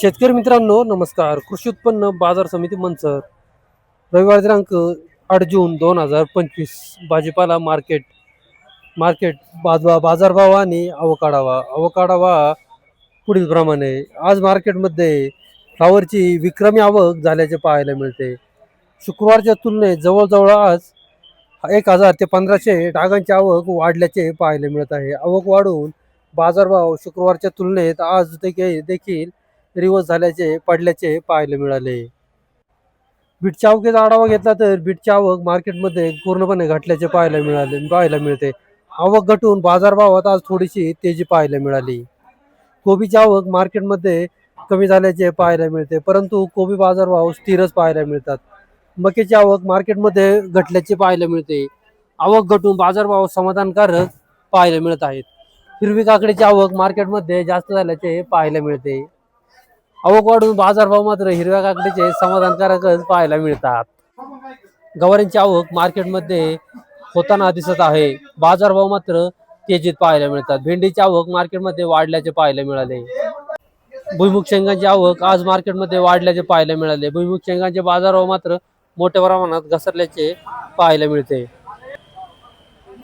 शेतकरी मित्रांनो नमस्कार. कृषी उत्पन्न बाजार समिती मंचर. रविवार दिनांक आठ जून दोन हजार पंचवीस. भाजीपाला मार्केट मार्केट बाजवा बाजारभाव आणि अवकाढावा. अवकाढावा पुढील प्रमाणे. आज मार्केटमध्ये फ्लावरची विक्रमी आवक झाल्याचे पाहायला मिळते. शुक्रवारच्या तुलनेत जवळजवळ आज एक हजार ते पंधराशे डागांची आवक वाढल्याचे पाहायला मिळत आहे. आवक वाढून बाजारभाव शुक्रवारच्या तुलनेत आज देखील देखील रिवर्स झाल्याचे पडल्याचे पाहायला मिळाले. बीटच्या आवकेचा आढावा घेतला तर बीटची आवक मार्केटमध्ये पूर्णपणे घटल्याचे पाहायला मिळाले पाहायला मिळते. आवक घटून बाजारभावात आज थोडीशी तेजी पाहायला मिळाली. कोबीची आवक मार्केटमध्ये कमी झाल्याचे पाहायला मिळते परंतु कोबी बाजारभाव स्थिरच पाहायला मिळतात. मकेची आवक मार्केटमध्ये घटल्याचे पाहायला मिळते. आवक घटून बाजारभाव समाधानकारक पाहायला मिळत आहेत. हिरवी काकडीची आवक मार्केटमध्ये जास्त झाल्याचे पाहायला मिळते. आवक वाढून बाजारभाव मात्र हिरव्या काकडीचे समाधानकारकच पाहायला मिळतात. गवारींची आवक मार्केटमध्ये होताना दिसत आहे. बाजारभाव मात्र तेजीत पाहायला मिळतात. भेंडीची आवक मार्केटमध्ये वाढल्याचे पाहायला मिळाले. भुईमुख शेंगांची आवक आज मार्केटमध्ये वाढल्याचे पाहायला मिळाले. भुईमुख शेंगांचे बाजारभाव मात्र मोठ्या प्रमाणात घसरल्याचे पाहायला मिळते.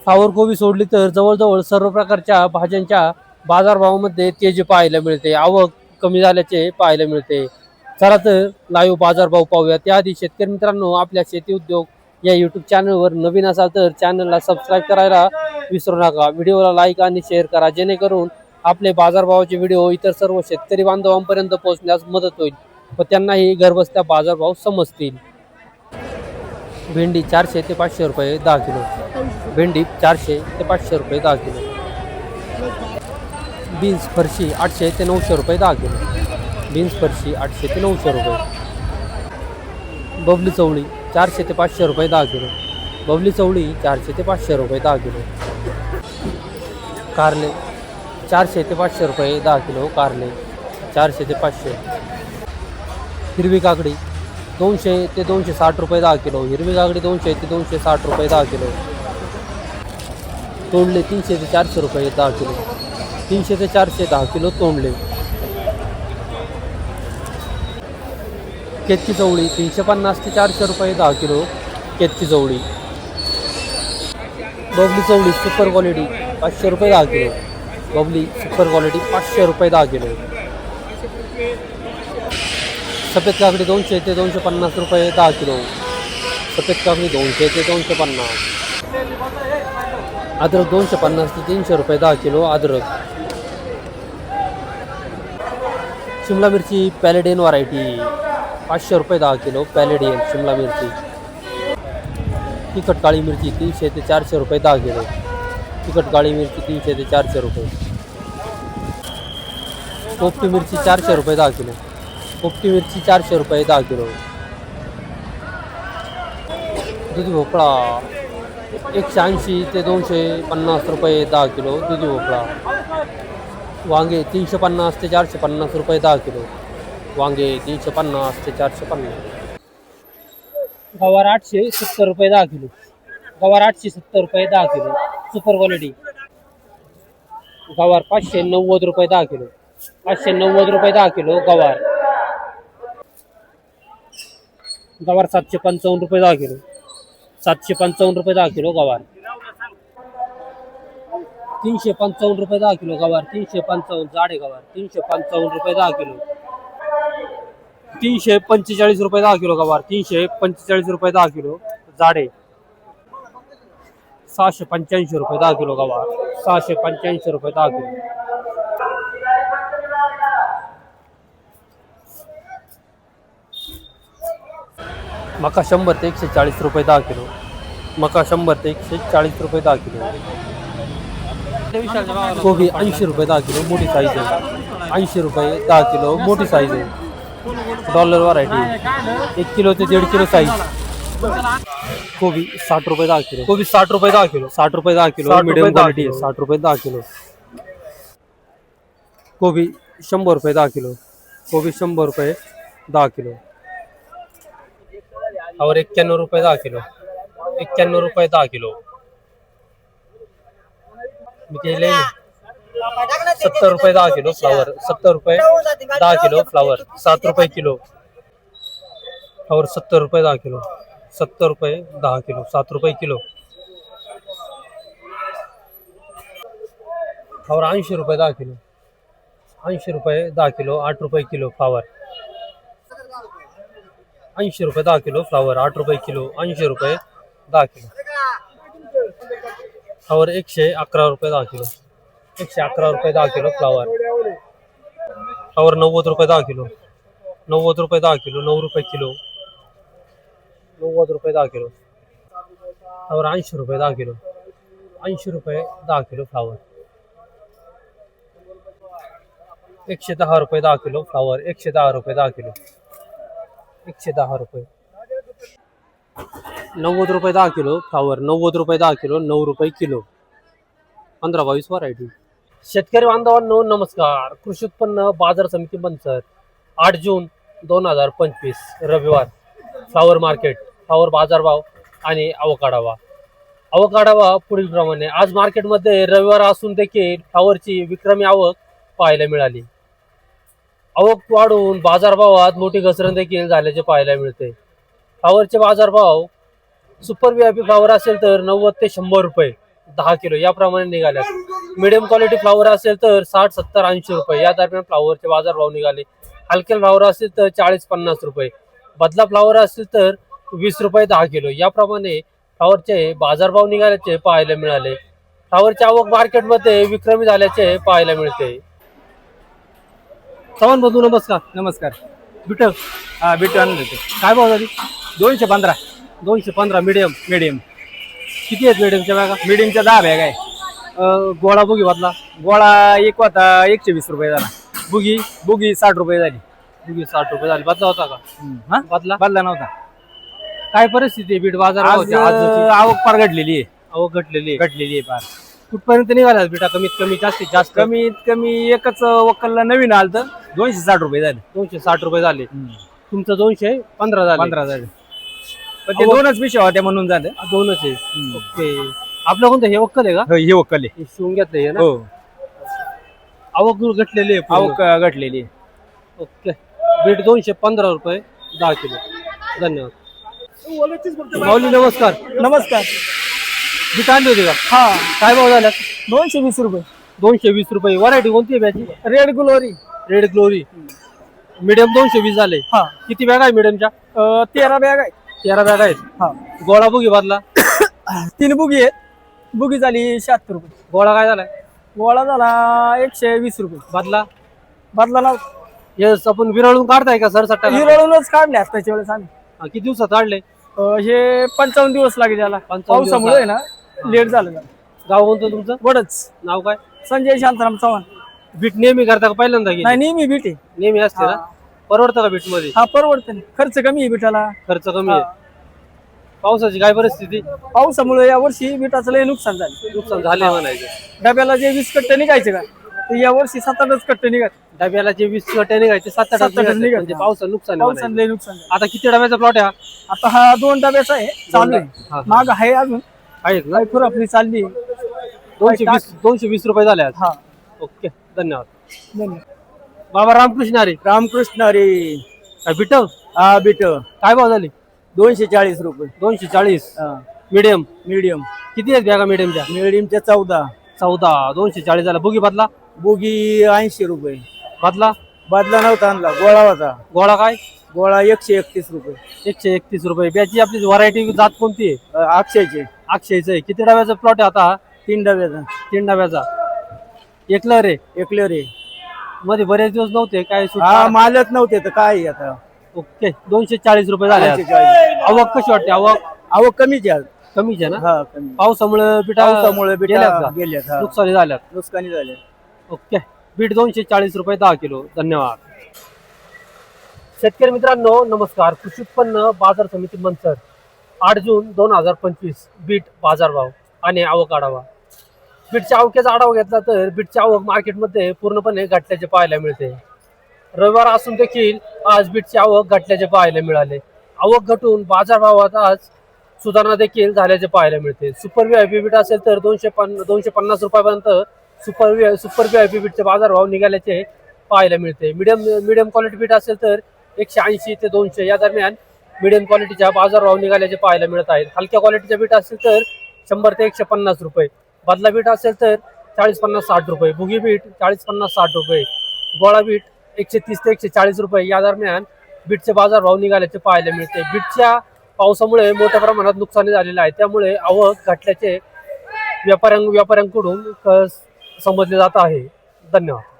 फ्लावर कोबी सोडली तर जवळजवळ सर्व प्रकारच्या भाज्यांच्या बाजारभावामध्ये तेजी पाहायला मिळते. आवक कमी झाल्याचे पाहायला मिळते. चला तर लाईव्ह बाजारभाव पाहूया. त्याआधी शेतकरी मित्रांनो आपल्या शेती उद्योग या यूट्यूब चॅनलवर नवीन असाल तर चॅनलला सबस्क्राईब करायला विसरू नका. व्हिडिओला लाईक आणि शेअर करा. जेणेकरून आपले बाजारभावाचे व्हिडिओ इतर सर्व शेतकरी बांधवांपर्यंत पोहोचण्यास मदत होईल व त्यांनाही घरबसत्या बाजारभाव समजतील. भेंडी चारशे ते पाचशे रुपये दहा किलो. भेंडी चारशे ते पाचशे रुपये दहा किलो. बीन्स फरशी आठशे ते नऊशे रुपये दहा किलो बीन्स फरशी आठशे ते नऊशे रुपये. बबली चवळी चारशे ते पाचशे रुपये दहा किलो बबली चवळी चारशे ते पाचशे रुपये दहा किलो कारले चारशे ते पाचशे रुपये दहा किलो हो कारले. चारशे ते पाचशे. हिरवी काकडी दोनशे ते दोनशे साठ रुपये दहा किलो हो. हिरवी काकडी दोनशे ते दोनशे साठ रुपये दहा किलो हो. तोडले तीनशे ते चारशे रुपये दहा किलो तीनशे ते चारशे दहा किलो तोंडले. केतकी चवळी तीनशे पन्नास ते चारशे रुपये दहा किलो केतकी चवळी. बबली चवळी सुपर क्वालिटी पाचशे रुपये दहा किलो. बबली सुपर क्वालिटी पाचशे रुपये दहा किलो. सफेद काकडी दोनशे ते दोनशे पन्नास रुपये दहा किलो. सफेद काकडी दोनशे ते दोनशे पन्नास. अद्रक दोनशे पन्नास ते तीनशे रुपये दहा किलो अद्रक. शिमला मिरची पॅलेडियन व्हरायटी पाचशे रुपये दहा किलो पॅलेडियन शिमला मिरची. तिखट काळी मिरची तीनशे ते चारशे रुपये दहा किलो. तिखट काळी मिरची तीनशे ते चारशे रुपये. पोपटी मिरची चारशे रुपये दहा किलो. पोपटी मिरची चारशे रुपये दहा किलो. दुधी भोपळा. एकशे ऐंशी ते दोनशे पन्नास रुपये दहा किलो दुधी भोपळा वांगे तीनशे पन्नास ते चारशे पन्नास रुपये दहा किलो। वांगे तीनशे पन्नास ते चारशे पन्नास गवार आठशे सत्तर रुपये दहा किलो। गवार आठशे सत्तर रुपये दहा किलो। Super quality. गवार पाचशे नव्वद रुपये दहा किलो। पाचशे नव्वद रुपये दहा किलो गवार। गवार सातशे पंचावन्न रुपये दहा किलो। सातशे पंचावन्न रुपये दहा किलो गवार. तीनशे पंचावन्न रुपये दहा किलो गवार तीनशे पंचावन्न जाडे गवार तीनशे पंचावन्न रुपये दहा किलो. तीनशे पंचेचाळीस रुपये दहा किलो गवार तीनशे पंचेचाळीस रुपये दहा किलो जाडे. सहाशे पंच्याऐंशी रुपये दहा किलो गवार सहाशे पंच्याऐंशी रुपये दहा किलो. मका शंभर ते एकशे चाळीस रुपये दहा किलो मका शंभर ते एकशे चाळीस रुपये दहा किलो कोबी ऐंशी रुपये दहा किलो मोठी साईज आहे ऐंशी रुपये दहा किलो मोठी साईज आहे डॉलर व्हरायटी एक किलो ते दीड किलो साईज कोबी साठ रुपये दहा किलो कोबी साठ रुपये दहा किलो साठ रुपये दहा किलो मिडियम क्वालिटी आहे साठ रुपये दहा किलो कोबी शंभर रुपये दहा किलो कोबी शंभर रुपये दहा किलो और एक्क्याण्णव रुपये दहा किलो। एक्क्याण्णव रुपये दहा किलो। केले सत्तर रुपये दहा किलो फ्लावर, सत्तर रुपये दहा किलो फ्लावर, सात रुपये किलो। फ्लावर सत्तर रुपये दहा किलो, सत्तर रुपये दहा किलो, सात रुपये किलो। फ्लावर ऐंशी रुपये दहा किलो, ऐंशी रुपये दहा किलो, आठ रुपये किलो फ्लावर। ऐंशी रुपये दहा किलो फ्लावर आठ रुपये किलो ऐंशी रुपये दहा किलो फ्लावर एकशे अकरा रुपये दहा किलो एकशे अकरा रुपये दहा किलो फ्लावर फ्लावर नव्वद रुपये दहा किलो नव्वद रुपये दहा किलो नऊ रुपये किलो नव्वद रुपये दहा किलो फ्लावर ऐंशी रुपये दहा किलो ऐंशी रुपये दहा किलो फ्लावर एकशे दहा रुपये दहा किलो फ्लावर एकशे दहा रुपये दहा किलो एकशे दहा रुपये. नव्वद रुपये दहा किलो फ्लावर नव्वद रुपये दहा किलो नऊ रुपये किलो. पंधरा बावीस व्हरायटी शेतकरी बांधवांनो नमस्कार. कृषी उत्पन्न बाजार समिती बनसर. आठ जून दोन हजार पंचवीस रविवार. फ्लावर मार्केट फ्लावर बाजारभाव आणि अवकाढावा अवकाढावा पुढील प्रमाणे आज मार्केटमध्ये रविवार असून देखील फ्लावरची विक्रमी आवक पाहायला मिळाली. आवक वाढून बाजारभावात मोठी घसरण देखील झाल्याचे पाहायला मिळते. फ्लावरचे बाजारभाव सुपर व्हीआयपी फ्लावर असेल तर नव्वद ते शंभर रुपये दहा किलो याप्रमाणे निघाल्यात. मिडियम क्वालिटी फ्लावर असेल तर साठ सत्तर ऐंशी रुपये या दरम्यान फ्लावरचे बाजारभाव निघाले. हलके फ्लावर असेल तर चाळीस पन्नास रुपये बदला फ्लावर असेल तर वीस रुपये दहा किलो याप्रमाणे फ्लावरचे बाजारभाव निघाल्याचे पाहायला मिळाले. फ्लावरची आवक मार्केटमध्ये विक्रमी झाल्याचे पाहायला मिळते. चव्हाण बंधू नमस्कार. नमस्कार. बिटक हा बिटू आणलं होते काय भाव झाली? दोनशे पंधरा. दोनशे पंधरा मिडियम मिडियम किती आहेत मिडियमच्या बॅगा? मिडियमच्या दहा बॅग आहे. अं, गोळा बुगी बदला? गोळा एक होता एकशे वीस रुपये झाला. बुगी बुगी साठ रुपये झाली. बुगी साठ रुपये झाली. बदला होता का? हा? बदला? बदला नव्हता. काय परिस्थिती आहे? बीट बाजार आज आवक फार घडलेली आहे. अहो घटलेली आहे. घटलेली आहे फार कुठपर्यंत निघाला बिटा? कमीत कमी जास्तीत जास्त. कमीत कमी एकच वक्कलला नवीन आलं तर दोनशे साठ रुपये झाले. दोनशे साठ रुपये झाले. तुमचं दोनशे पंधरा झाले. पंधरा झाले. पण ते दोनच पिशव्या होत्या म्हणून झालं. दोनच आहे. ओके. आपलं कोणतं? हे वक्कल आहे का? हो, हे वक्कल आहे. हे शिवून घेतलंय हे ना? हो. आवक घटलेली आहे पूर्ण. आवक घटलेली आहे. ओके. बीट दोनशे पंधरा रुपये दहा किलो. धन्यवाद. माऊली नमस्कार. नमस्कार. बीट आणली होती का? हा. काय भाव झाला? दोनशे वीस रुपये. दोनशे वीस रुपये. व्हरायटी कोणती आहे त्याची red glory red glory medium दोनशे वीस झाले. हा. किती बॅग आहे मिडियमच्या अं, तेरा बॅग आहे तेरा बॅग आहेत. हा. गोळा बुगी बदला तीन बुगी आहेत. बुगी झाली शहात्तर रुपये. गोळा काय झालाय गोळा झाला एकशे वीस रुपये. बदला बदला ना येस आपण विरळून काढताय का सर सट्टा हिरळूनच काढले त्याच्या वेळेस आम्ही. हा, किती दिवसात काढले? अं, हे पंचावन्न दिवस लागेल त्याला. 55 दिवस पावसामुळे आहे ना लेट झालं जरा. गाव कोणतं तुमचं? वडच. नाव काय? संजय शांताराम चव्हाण. बीट नेहमी करता का पहिल्यांदा गेली? नाही नेहमी बीट आहे. नेहमी असते ना? परवडतं का बीटमध्ये हा परवडते ना. खर्च कमी आहे बिटाला खर्च कमी आहे. पावसाची काय परिस्थिती? पावसामुळे या वर्षी बिटाचं लय नुकसान झालं. नुकसान झाले म्हणायचे. डब्याला जे वीस कट्टे निघायचे का ते या वर्षी सात आठच कट्टे निघत डब्याला जे वीस छोट्या निघायचे सात आठ सात आठ निघायचे. निघायचे. म्हणजे पावसा नुकसान आहे पावसानं म्हणायचे. लय नुकसान झालं. आता किती डब्याचा प्लॉट आहे हा? आता हा दोन डब्याचा आहे चालू हा, आहे. हा. माग आहे अजून. काय खुरापणी चालली. दोनशे वीस दोनशे वीस रुपये झाले आज. हा. ओके धन्यवाद. धन्यवाद. बाबा रामकृष्ण अरे रामकृष्ण अरे काय बिटव हा बिट. काय भाव झाली? दोनशे चाळीस रुपये. दोनशे चाळीस. मिडियम मीडियम किती आहेत बॅगा मिडियमच्या मिडियमच्या चौदा. चौदा. दोनशे चाळीस झाला. बुगी बदला? बोगी ऐंशी रुपये. बदला? बदला नव्हता आणला. गोळा होता. गोळा काय? गोळा एकशे एकतीस रुपये. एकशे एकतीस रुपये. त्याची आपली व्हरायटी जात कोणती आहे? अक्षयचे. अक्षयचं आहे. किती डब्याचा प्लॉट आहे आता? हा? तीन डब्याचा. तीन डब्याचा. एकलं रे? एकले रे. मध्ये बरेच दिवस नव्हते काय मालच नव्हते तर काय आहे आता? ओके दोनशे चाळीस रुपये झाले आज. 240. आवक कशी वाटते? आवक अहो कमीच आहे आज. कमीच आहे ना? हा कमी. पावसामुळे पावसामुळे गेल्यात बिटा का? गेल्यात हा. नुकसानी झाल्यात. नुकसानी झाले ओके बीट दोनशे चाळीस रुपये दहा किलो. धन्यवाद. शेतकरी मित्रांनो नमस्कार. कृषी उत्पन्न बाजार समिती मंचर आठ जून दोन हजार पंचवीस. बीट बाजारभाव आणि आवक आढावा. बीटच्या आवकेचा आढावा घेतला तर बीटची आवक मार्केटमध्ये पूर्णपणे घटल्याचे पाहायला मिळते. रविवार असून देखील आज बीटची आवक घटल्याचे पाहायला मिळाले. आवक घटून बाजारभावात आज सुधारणा देखील झाल्याचे पाहायला मिळते. सुपर व्ही आय पी बीट असेल तर दोनशे पन दोनशे पन्नास रुपयापर्यंत super V super V I P बीटचे बाजारभाव निघाल्याचे पाहायला मिळते. मिडियम मिडियम क्वालिटी बीट असेल तर एकशे ऐंशी ते दोनशे या दरम्यान मिडियम क्वालिटीच्या बाजारभाव निघाल्याचे पाहायला मिळत आहेत. हलक्या क्वालिटीच्या बीट असेल तर शंभर ते एकशे पन्नास रुपये. बदला बीट असेल तर चाळीस पन्नास साठ रुपये. बुगी बीट चाळीस पन्नास साठ रुपये. गोळा बीट एकशे तीस ते एकशे चाळीस रुपये. या दरम्यान बीटचे बाजारभाव निघाल्याचे पाहायला मिळते. बीटच्या पावसामुळे मोठ्या प्रमाणात नुकसानी झालेलं आहे. त्यामुळे आवक घटल्याचे व्यापाऱ्यां व्यापाऱ्यांकडून क- समजले जात आहे. धन्यवाद.